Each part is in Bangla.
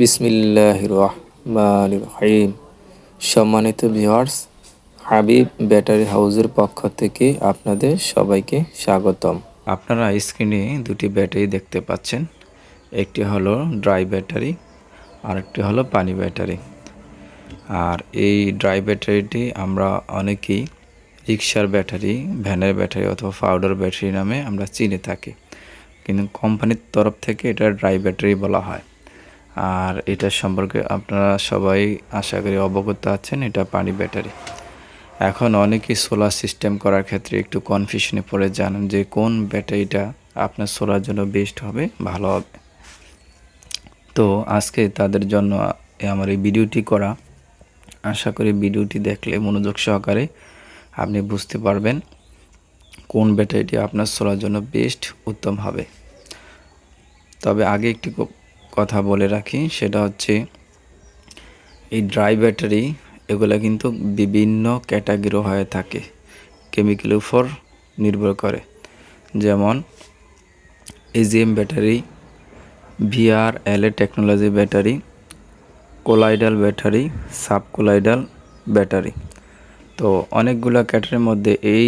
বিসমিল্লাহ রহিম সম্মানিত ভিওয়ার্স হাবিব ব্যাটারি হাউসের পক্ষ থেকে আপনাদের সবাইকে স্বাগতম। আপনারা স্ক্রিনে দুটি ব্যাটারি দেখতে পাচ্ছেন। একটি হলো ড্রাই ব্যাটারি আর একটি হলো পানি ব্যাটারি। আর এই ড্রাই ব্যাটারিটি আমরা অনেকেই রিক্সার ব্যাটারি, ভ্যানের ব্যাটারি অথবা পাউডার ব্যাটারি নামে আমরা চিনে থাকি। কিন্তু কোম্পানির তরফ থেকে এটা ড্রাই ব্যাটারি বলা হয়। আর এটা সম্পর্কে আপনারা সবাই আশা করি অবগত আছেন, এটা পানি ব্যাটারি। এখন অনেকেই সোলার সিস্টেম করার ক্ষেত্রে একটু কনফিউশনে পড়ে জানেন যে কোন ব্যাটারিটা আপনার সোলার জন্য বেস্ট হবে, ভালো হবে। তো আজকে তাদের জন্য আমার এই ভিডিওটি করা। আশা করি ভিডিওটি দেখলে মনোযোগ সহকারে আপনি বুঝতে পারবেন কোন ব্যাটারিটি আপনার সোলার জন্য বেস্ট উত্তম হবে। তবে আগে একটি কথা বলে রাখি, সেটা হচ্ছে এই ড্রাই ব্যাটারি, এগুলো কিন্তু বিভিন্ন ক্যাটাগরি হয়ে থাকে কেমিক্যালের উপর নির্ভর করে। যেমন AGM battery VR L A technology battery colloidal battery sub colloidal battery. তো অনেকগুলো ক্যাটারির মধ্যে এই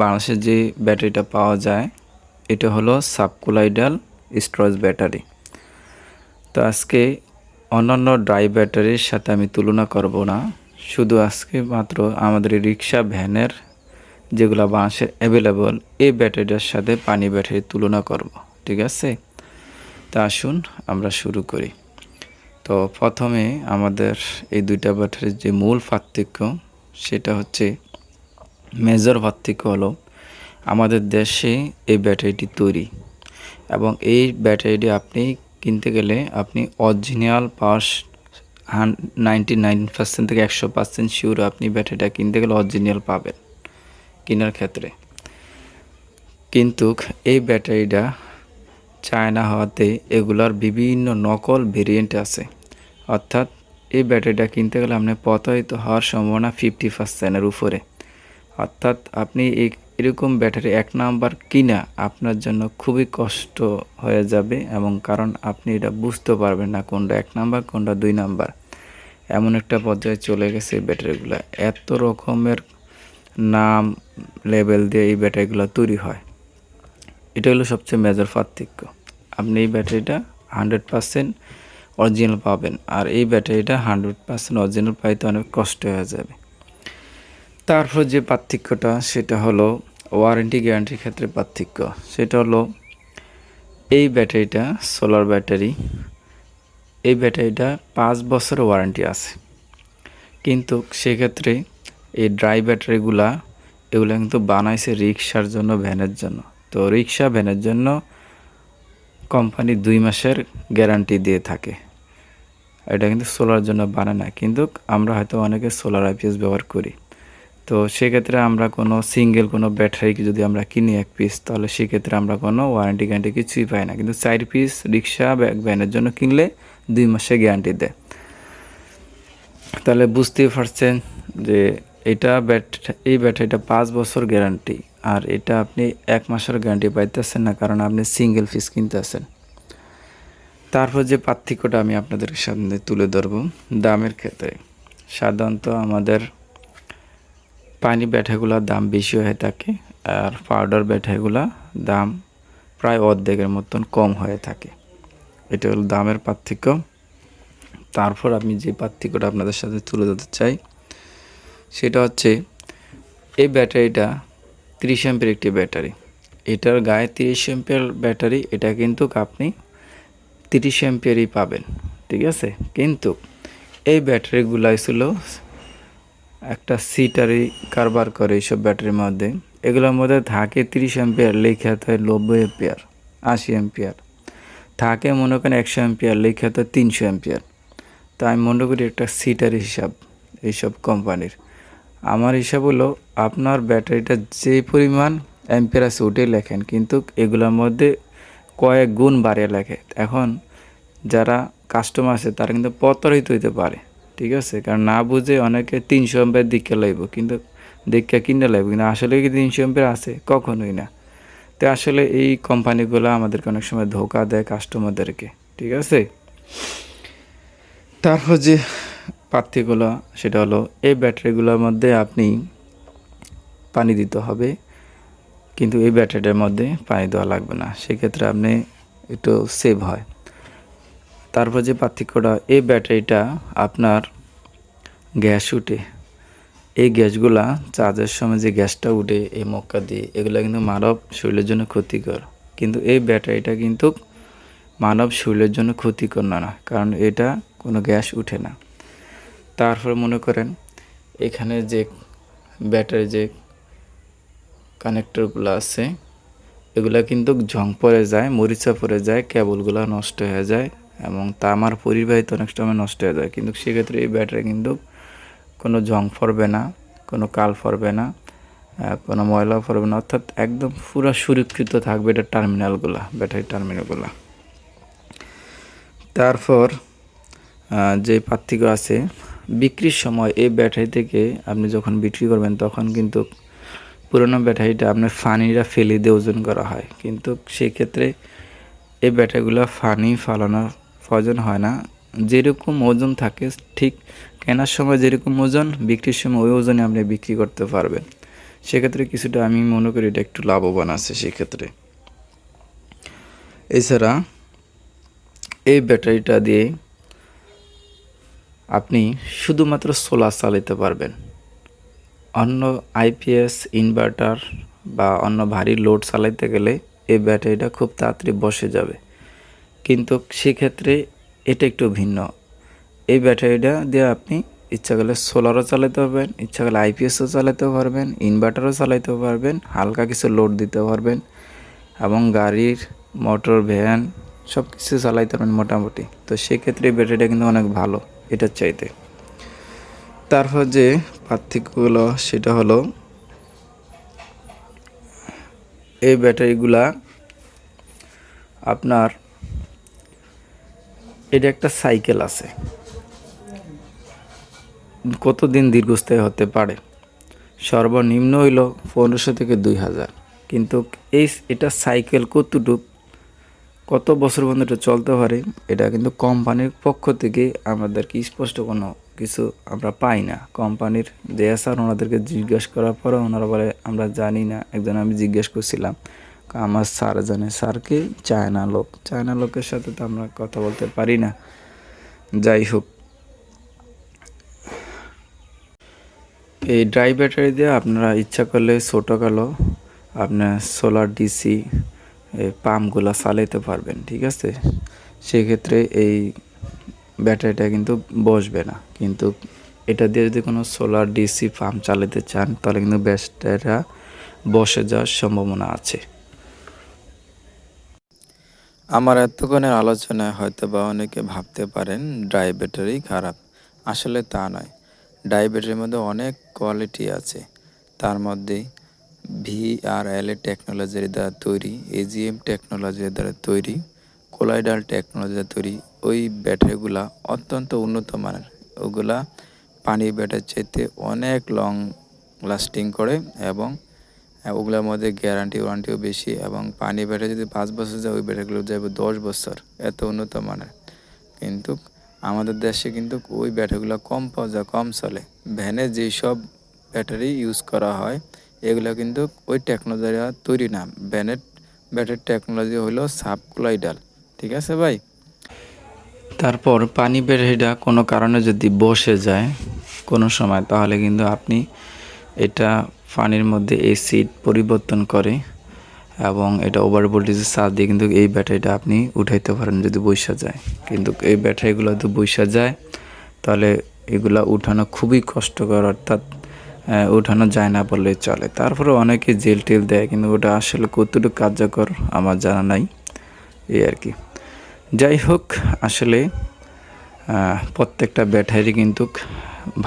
বাংলাদেশের যে ব্যাটারিটা পাওয়া যায়, এটা হলো সাবকুলাইডাল স্টোরেজ ব্যাটারি। তো আজকে অন্যান্য ড্রাই ব্যাটারির সাথে আমি তুলনা করব না। শুধু আজকে মাত্র আমাদের রিক্সা ভ্যানের যেগুলো বাঁশে অ্যাভেলেবল এই ব্যাটারিটার সাথে পানি ব্যাটারির তুলনা করব, ঠিক আছে? তা আসুন, আমরা শুরু করি। তো প্রথমে আমাদের এই দুইটা ব্যাটারির যে মূল পার্থক্য, সেটা হচ্ছে মেজর পার্থক্য হলো আমাদের দেশে এই ব্যাটারিটি তৈরি এবং এই ব্যাটারিটি আপনি কিনতে গেলে আপনি অরিজিনাল হান নাইনটি নাইন পার্সেন্ট থেকে একশো পার্সেন্ট শিওর আপনি ব্যাটারিটা কিনতে গেলে অরিজিনাল পাবেন কেনার ক্ষেত্রে। কিন্তু এই ব্যাটারিটা চায়না হওয়াতে এগুলার বিভিন্ন নকল ভেরিয়েন্ট আছে। অর্থাৎ এই ব্যাটারিটা কিনতে গেলে আপনি প্রতারিত হওয়ার সম্ভাবনা ফিফটি পার্সেন্টের উপরে। অর্থাৎ আপনি এই এরকম ব্যাটারি এক নাম্বার কিনা আপনার জন্য খুবই কষ্ট হয়ে যাবে এবং কারণ আপনি এটা বুঝতে পারবেন না কোনটা এক নাম্বার, কোনটা দুই নাম্বার। এমন একটা পর্যায়ে চলে গেছে এই ব্যাটারিগুলো। এত রকমের নাম লেভেল দিয়ে এই ব্যাটারিগুলো তৈরি হয়। এটা হলো সবচেয়ে মেজর পার্থক্য। আপনি এই ব্যাটারিটা হান্ড্রেড পারসেন্ট অরিজিনাল পাবেন আর এই ব্যাটারিটা হান্ড্রেড পারসেন্ট অরিজিনাল পাইতে অনেক কষ্ট হয়ে যাবে। তারপর যে পার্থক্যটা, সেটা হলো ওয়ারেন্টি গ্যারান্টির ক্ষেত্রে পার্থক্য। সেটা হলো এই ব্যাটারিটা সোলার ব্যাটারি এই ব্যাটারিটা পাঁচ বছর ওয়ারেন্টি আছে। কিন্তু সেক্ষেত্রে এই ড্রাই ব্যাটারিগুলা এগুলো কিন্তু বানাইছে রিক্সার জন্য, ভ্যানের জন্য। তো রিক্সা ভ্যানের জন্য কোম্পানি দুই মাসের গ্যারান্টি দিয়ে থাকে। এটা কিন্তু সোলার জন্য বানায় না। কিন্তু আমরা হয়তো অনেকে সোলার আইপিএস ব্যবহার করি। তো সেক্ষেত্রে আমরা কোনো সিঙ্গেল কোনো ব্যাটারি যদি আমরা কিনি এক পিস তাহলে সেক্ষেত্রে আমরা কোনো ওয়ারেন্টি গ্যারান্টি কিছুই পাই না। কিন্তু চার পিস রিক্সা ব্যাগ ভ্যানের জন্য কিনলে দুই মাসে গ্যারান্টি দেয়। তাহলে বুঝতেই পারছেন যে এটা ব্যাট এই ব্যাটারিটা পাঁচ বছর গ্যারান্টি আর এটা আপনি এক মাসের গ্যারান্টি পাইতেছেন না, কারণ আপনি সিঙ্গেল পিস কিনতেছেন। তারপর যে পার্থক্যটা আমি আপনাদের সামনে তুলে ধরব, দামের ক্ষেত্রে। সাধারণত আমাদের পানি ব্যাটাগুলোর দাম বেশি হয়ে থাকে আর পাউডার ব্যাটাগুলো দাম প্রায় অর্ধেকের মতন কম হয়ে থাকে। এটা হলো দামের পার্থক্য। তারপর আমি যে পার্থক্যটা আপনাদের সাথে তুলে ধরতে চাই, সেটা হচ্ছে এই ব্যাটারিটা তিরিশ এমপের একটি ব্যাটারি। এটার গায়ে তিরিশ এমপের ব্যাটারি, এটা কিন্তু আপনি তিরিশ এমপিয়ারই পাবেন, ঠিক আছে? কিন্তু এই ব্যাটারিগুলাই ছিল একটা সিটারি কারবার করে এইসব ব্যাটারির মধ্যে। এগুলোর মধ্যে থাকে তিরিশ এম্পিয়ার লেখা থাকে নব্বই এম্পিয়ার আশি এম্পিয়ার থাকে মনে করেন একশো এম্পিয়ার লেখা থাকে তিনশো এম্পিয়ার তো আমি মনে করি একটা সিটার হিসাব এইসব কোম্পানির। আমার হিসাব হলো আপনার ব্যাটারিটা যে পরিমাণ অ্যাম্পিয়ার আছে ওটাই লেখেন, কিন্তু এগুলোর মধ্যে কয়েক গুণ বাড়িয়ে লেখে। এখন যারা কাস্টমার আছে তারা কিন্তু প্রতারিত হইতে পারে। ঠিক আছে? কারণ না বুঝে অনেকে তিনশো এম্পের দিকে লাগবো কিন্তু দেখে কিনে লাগবে কিন্তু আসলে কি তিনশো এম্পের আছে? কখনোই না। তো আসলে এই কোম্পানিগুলো আমাদেরকে অনেক সময় ধোকা দেয় কাস্টমারদেরকে ঠিক আছে? তারপর যে পার্থক্যগুলো সেটা হলো এই ব্যাটারিগুলোর মধ্যে আপনি পানি দিতে হবে, কিন্তু এই ব্যাটারিটার মধ্যে পানি দেওয়া লাগবে না। সেক্ষেত্রে আপনি একটু সেভ হয়। তারপর যে পার্থক্যটা, এই ব্যাটারিটা আপনার গ্যাস উঠে। এই গ্যাসগুলা চার্জের সময় যে গ্যাসটা উঠে, এই মক্কা দিয়ে, এগুলো কিন্তু মানব শরীরের জন্য ক্ষতিকর। কিন্তু এই ব্যাটারিটা কিন্তু মানব শরীরের জন্য ক্ষতিকর না না, কারণ এটা কোনো গ্যাস উঠে না। তারপর মনে করেন, এখানে যে ব্যাটারি যে কানেক্টরগুলো আছে, এগুলা কিন্তু ঝং পড়ে যায়, মরিচা পড়ে যায় কেবলগুলো নষ্ট হয়ে যায়। এবং তা তামার পরিবাহিত অনেক সময় নষ্ট হয়ে যায়। কিন্তু সেক্ষেত্রে এই ব্যাটারি কিন্তু কোনো জং ফরবে না, কোনো কাল ফরবে না কোনো ময়লা ফরবে না। অর্থাৎ একদম পুরো সুরক্ষিত থাকবে এটা টার্মিনালগুলো ব্যাটারি টার্মিনালগুলো তারপর যে পার্থক্য আছে, বিক্রির সময় এই ব্যাটারি থেকে আপনি যখন বিক্রি করবেন, তখন কিন্তু পুরোনো ব্যাটারিটা আপনার ফানিরা ফেলে দিয়ে ওজন করা হয়। কিন্তু সেক্ষেত্রে এই ব্যাটারিগুলো ফানি ফালানোর প্রয়োজন হয় না। যেরকম ওজন থাকে, ঠিক কেনার সময় যেরকম ওজন, বিক্রির সময় ওই ওজনে আপনি বিক্রি করতে পারবেন। সেক্ষেত্রে কিছুটা আমি মনে করি এটা একটু লাভবান আছে সেক্ষেত্রে। এছাড়া এই ব্যাটারিটা দিয়ে আপনি শুধুমাত্র সোলার চালাতে পারবেন। অন্য আইপিএস ইনভার্টার বা অন্য ভারী লোড চালাইতে গেলে এই ব্যাটারিটা খুব তাড়াতাড়ি বসে যাবে। কিন্তু সেক্ষেত্রে এটা একটু ভিন্ন। এই ব্যাটারিটা দিয়ে আপনি ইচ্ছা করলে সোলারও চালাতে পারবেন, ইচ্ছা করলে আইপিএসও চালাতে পারবেন, ইনভার্টারও চালাতে পারবেন, হালকা কিছু লোড দিতে পারবেন এবং গাড়ির, মোটর, ভ্যান সব কিছু চালাইতে পারবেন মোটামুটি। তো সেক্ষেত্রে ব্যাটারিটা কিন্তু অনেক ভালো এটার চাইতে। তারপর যে পার্থক্যগুলো, সেটা হলো এই ব্যাটারিগুলা আপনার এটা একটা সাইকেল আছে। কতদিন দীর্ঘস্থায়ী হতে পারে? সর্বনিম্ন হইল পনেরোশো থেকে দুই হাজার। কিন্তু এই এটা সাইকেল কতটুক, কত বছর পর্যন্ত এটা চলতে পারে, এটা কিন্তু কোম্পানির পক্ষ থেকে আমাদেরকে স্পষ্ট কোনো কিছু আমরা পাই না। কোম্পানির যে স্যার ওনাদেরকে জিজ্ঞেস করার পরে ওনারা বলে, আমরা জানি না। একজন আমি জিজ্ঞেস করছিলাম। আমার স্যার জানে, স্যারকে চায়না লোক। চায়না লোকের সাথে তো আমরা কথা বলতে পারি না। যাই হোক। এই ড্রাই ব্যাটারি দিয়ে আপনারা ইচ্ছা করলে ছোটো কালো আপনার সোলার ডিসি পাম্পগুলো চালাইতে পারবেন, ঠিক আছে? সেক্ষেত্রে এই ব্যাটারিটা কিন্তু বসবে না। কিন্তু এটা দিয়ে যদি কোনো সোলার ডিসি পাম্প চালাতে চান, তাহলে কিন্তু ব্যাটারিটা বসে যাওয়ার সম্ভাবনা আছে। আমার এতক্ষণের আলোচনায় হয়তো বা অনেকে ভাবতে পারেন ড্রাই ব্যাটারি খারাপ। আসলে তা নয়। ড্রাই মধ্যে অনেক কোয়ালিটি আছে। তার মধ্যে ভিআরএল এর টেকনোলজির দ্বারা তৈরি এজিএম টেকনোলজির দ্বারা তৈরি, কোলাইডাল টেকনোলজি তৈরি, ওই ব্যাটারিগুলা অত্যন্ত উন্নত মানের। ওগুলা পানির ব্যাটারির চাইতে অনেক লং লাস্টিং করে এবং ওগুলোর মধ্যে গ্যারান্টি ওয়ারান্টিও বেশি এবং পানি ব্যাটারি যদি পাঁচ বছর যায়, ওই ব্যাটারিগুলো যাবে দশ বছর। এত উন্নত মানের। কিন্তু আমাদের দেশে কিন্তু ওই ব্যাটারিগুলো কম পাওয়া যায়, কম চলে। ভ্যানে যেসব ব্যাটারি ইউজ করা হয়, এগুলো কিন্তু ওই টেকনোলজি তৈরি না। ভ্যানের ব্যাটারি টেকনোলজি হলো সাবক্লাইডাল ঠিক আছে ভাই? তারপর পানি ব্যাটারিটা কোনো কারণে যদি বসে যায় কোনো সময়, তাহলে কিন্তু আপনি এটা পানির মধ্যে এসিড পরিবর্তন করে এবং এটা ওভার ভোল্টেজের সাথ দিয়ে কিন্তু এই ব্যাটারিটা আপনি উঠাইতে পারেন যদি বৈশা যায়। কিন্তু এই ব্যাটারিগুলো যদি বৈশা যায়, তাহলে এগুলা উঠানো খুবই কষ্টকর, অর্থাৎ উঠানো যায় না বললেই চলে। তারপরে অনেকে জেল টেল দেয়, কিন্তু ওটা আসলে কতটুকু কার্যকর আমার জানা নাই, এই আর কি। যাই হোক, আসলে প্রত্যেকটা ব্যাটারি কিন্তু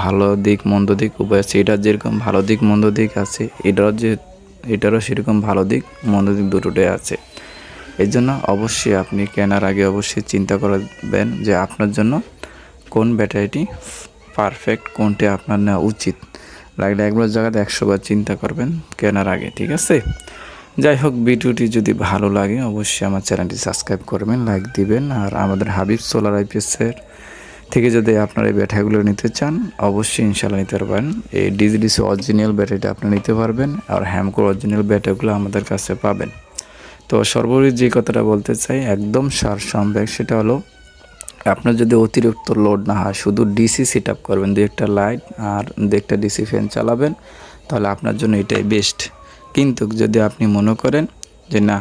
ভালো দিক, মন্দ দিক উভয় আছে। এটার যেরকম ভালো দিক, মন্দ দিক আছে, এটারও যে, এটারও সেরকম ভালো দিক, মন্দ দিক দুটোটাই আছে। এই জন্য অবশ্যই আপনি কেনার আগে অবশ্যই চিন্তা করবেন যে আপনার জন্য কোন ব্যাটারিটি পারফেক্ট, কোনটি আপনার নেওয়া উচিত। লাগলে একবার জায়গাতে একশো বার চিন্তা করবেন কেনার আগে, ঠিক আছে? যাই হোক, ভিডিওটি যদি ভালো লাগে, অবশ্যই আমার চ্যানেলটি সাবস্ক্রাইব করবেন, লাইক দিবেন, আর আমাদের হাবিব সোলার আইপিএসের থেকে যদি আপনারা এই ব্যাটারিগুলো নিতে চান, অবশ্যই ইনশাল্লাহ নিতে পারবেন। এই ডিজিডিসি অরিজিনাল ব্যাটারিটা আপনি নিতে পারবেন আর হ্যামকোর অরিজিনাল ব্যাটারিগুলো আমাদের কাছে পাবেন। তো সর্বোপরি যে কথাটা বলতে চাই, একদম সার সম্ভব সেটা হলো আপনার যদি অতিরিক্ত লোড না হয়, শুধু ডিসি সেট আপ করবেন, দু একটা লাইট আর দু একটা ডিসি ফ্যান চালাবেন, তাহলে আপনার জন্য এটাই বেস্ট কিন্তু যদি আপনি মনে করেন যে না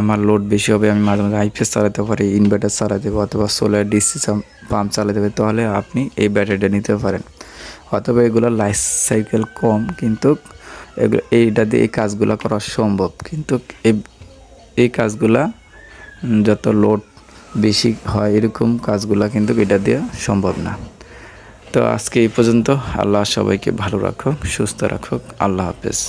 আমার লোড বেশি হবে, আমি মাঝে মাঝে আইপিএস চালাতে পারি ইনভার্টার চালাতে পারি, অথবা সোলার ডিসি পাম্প চালাতে পারি, তাহলে আপনি এই ব্যাটারিটা নিতে পারেন। অথবা এগুলোর লাইফ সাইকেল কম, কিন্তু এগুলো এইটা দিয়ে এই কাজগুলো করা সম্ভব। কিন্তু এই কাজগুলা যত লোড বেশি হয়, এরকম কাজগুলা কিন্তু এটা দিয়ে সম্ভব না। তো আজকে এই পর্যন্ত, আল্লাহ সবাইকে ভালো রাখুক, সুস্থ রাখুক, আল্লাহ হাফেজ।